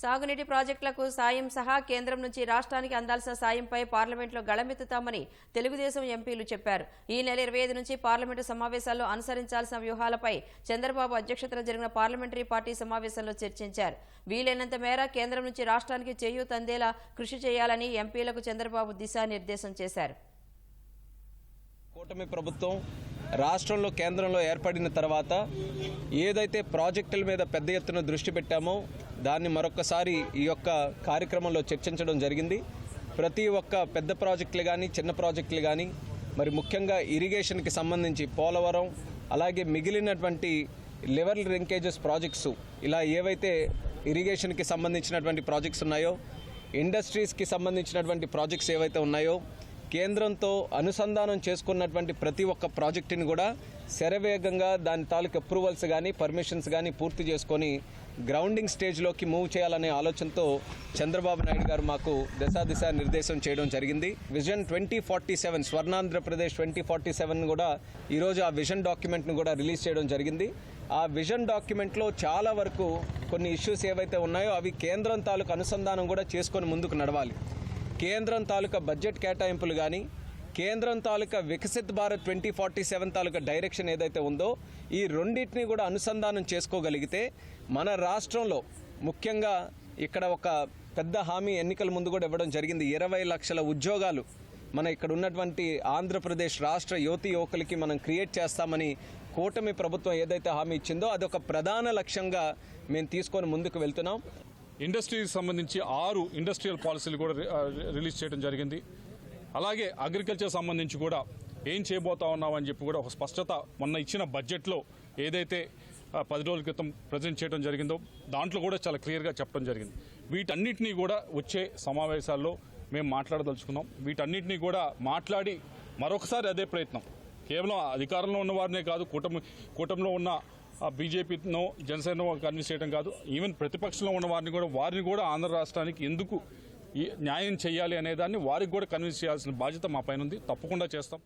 సాగునీటి ప్రాజెక్టులకు సాయం సహా కేంద్రం నుంచి రాష్ట్రానికి అందాల్సిన సాయంపై పార్లమెంట్లో గళమెత్తుతామని తెలుగుదేశం ఎంపీలు చెప్పారు. ఈ నెల ఇరవై ఐదు నుంచి పార్లమెంటు సమావేశాల్లో అనుసరించాల్సిన వ్యూహాలపై చంద్రబాబు అధ్యక్షతన జరిగిన పార్లమెంటరీ పార్టీ సమావేశంలో చర్చించారు. వీలైనంత మేర కేంద్రం నుంచి రాష్ట్రానికి చేయూత అందేలా కృషి చేయాలని ఎంపీలకు చంద్రబాబు దిశానిర్దేశం చేశారు. కూటమి ప్రభుత్వం రాష్ట్రంలో కేంద్రంలో ఏర్పడిన తర్వాత ఏదైతే ప్రాజెక్టుల మీద పెద్ద ఎత్తున దృష్టి పెట్టామో దాన్ని మరొకసారి ఈ యొక్క కార్యక్రమంలో చర్చించడం జరిగింది. ప్రతి ఒక్క పెద్ద ప్రాజెక్టులు కానీ చిన్న ప్రాజెక్టులు కానీ మరి ముఖ్యంగా ఇరిగేషన్కి సంబంధించి పోలవరం అలాగే మిగిలినటువంటి లెవెల్ లింకేజెస్ ప్రాజెక్ట్స్ ఇలా ఏవైతే ఇరిగేషన్కి సంబంధించినటువంటి ప్రాజెక్ట్స్ ఉన్నాయో ఇండస్ట్రీస్కి సంబంధించినటువంటి ప్రాజెక్ట్స్ ఏవైతే ఉన్నాయో కేంద్రంతో అనుసంధానం చేసుకున్నటువంటి ప్రతి ఒక్క ప్రాజెక్టుని కూడా శరవేగంగా దాని తాలూకు అప్రూవల్స్ కానీ పర్మిషన్స్ కానీ పూర్తి చేసుకొని గ్రౌండింగ్ స్టేజ్లోకి మూవ్ చేయాలనే ఆలోచనతో చంద్రబాబు నాయుడు గారు మాకు దశా దిశ నిర్దేశం చేయడం జరిగింది. Vision twenty forty seven Swarnandhrapradesh twenty forty seven కూడా ఈరోజు ఆ విజన్ డాక్యుమెంట్ను కూడా రిలీజ్ చేయడం జరిగింది. ఆ విజన్ డాక్యుమెంట్లో చాలా వరకు కొన్ని ఇష్యూస్ ఏవైతే ఉన్నాయో అవి కేంద్రం తాలూకు అనుసంధానం కూడా చేసుకొని ముందుకు నడవాలి. కేంద్రం తాలూకా బడ్జెట్ కేటాయింపులు కానీ కేంద్రం తాలూకా Viksit Bharat twenty forty seven తాలూకా డైరెక్షన్ ఏదైతే ఉందో ఈ రెండింటిని కూడా అనుసంధానం చేసుకోగలిగితే మన రాష్ట్రంలో ముఖ్యంగా ఇక్కడ ఒక పెద్ద హామీ ఎన్నికల ముందు కూడా ఇవ్వడం జరిగింది. ఇరవై లక్షల ఉద్యోగాలు మన ఇక్కడ ఉన్నటువంటి ఆంధ్రప్రదేశ్ రాష్ట్ర యువతి యువకులకి మనం క్రియేట్ చేస్తామని కూటమి ప్రభుత్వం ఏదైతే హామీ ఇచ్చిందో అదొక ప్రధాన లక్ష్యంగా మేము తీసుకొని ముందుకు వెళ్తున్నాం. ఇండస్ట్రీకి సంబంధించి ఆరు ఇండస్ట్రియల్ పాలసీలు కూడా రిలీజ్ చేయడం జరిగింది. అలాగే అగ్రికల్చర్ సంబంధించి కూడా ఏం చేయబోతా ఉన్నామని చెప్పి కూడా ఒక స్పష్టత మొన్న ఇచ్చిన బడ్జెట్లో ఏదైతే పది రోజుల క్రితం ప్రజెంట్ చేయడం జరిగిందో దాంట్లో కూడా చాలా క్లియర్గా చెప్పడం జరిగింది. వీటన్నిటినీ కూడా వచ్చే సమావేశాల్లో మేము మాట్లాడదలుచుకున్నాం. వీటన్నిటినీ కూడా మాట్లాడి మరొకసారి అదే ప్రయత్నం. కేవలం అధికారంలో ఉన్న వారినే కాదు కూటమి కూటమిలో ఉన్న బీజేపీనో జనసేనో కన్విన్స్ చేయడం కాదు. ఈవెన్ ప్రతిపక్షంలో ఉన్న వారిని కూడా వారిని కూడా ఆంధ్ర రాష్ట్రానికి ఎందుకు ఈ న్యాయం చేయాలి అనేదాన్ని వారికి కూడా కన్విన్స్ చేయాల్సిన బాధ్యత మా పైన ఉంది. తప్పకుండా చేస్తాం.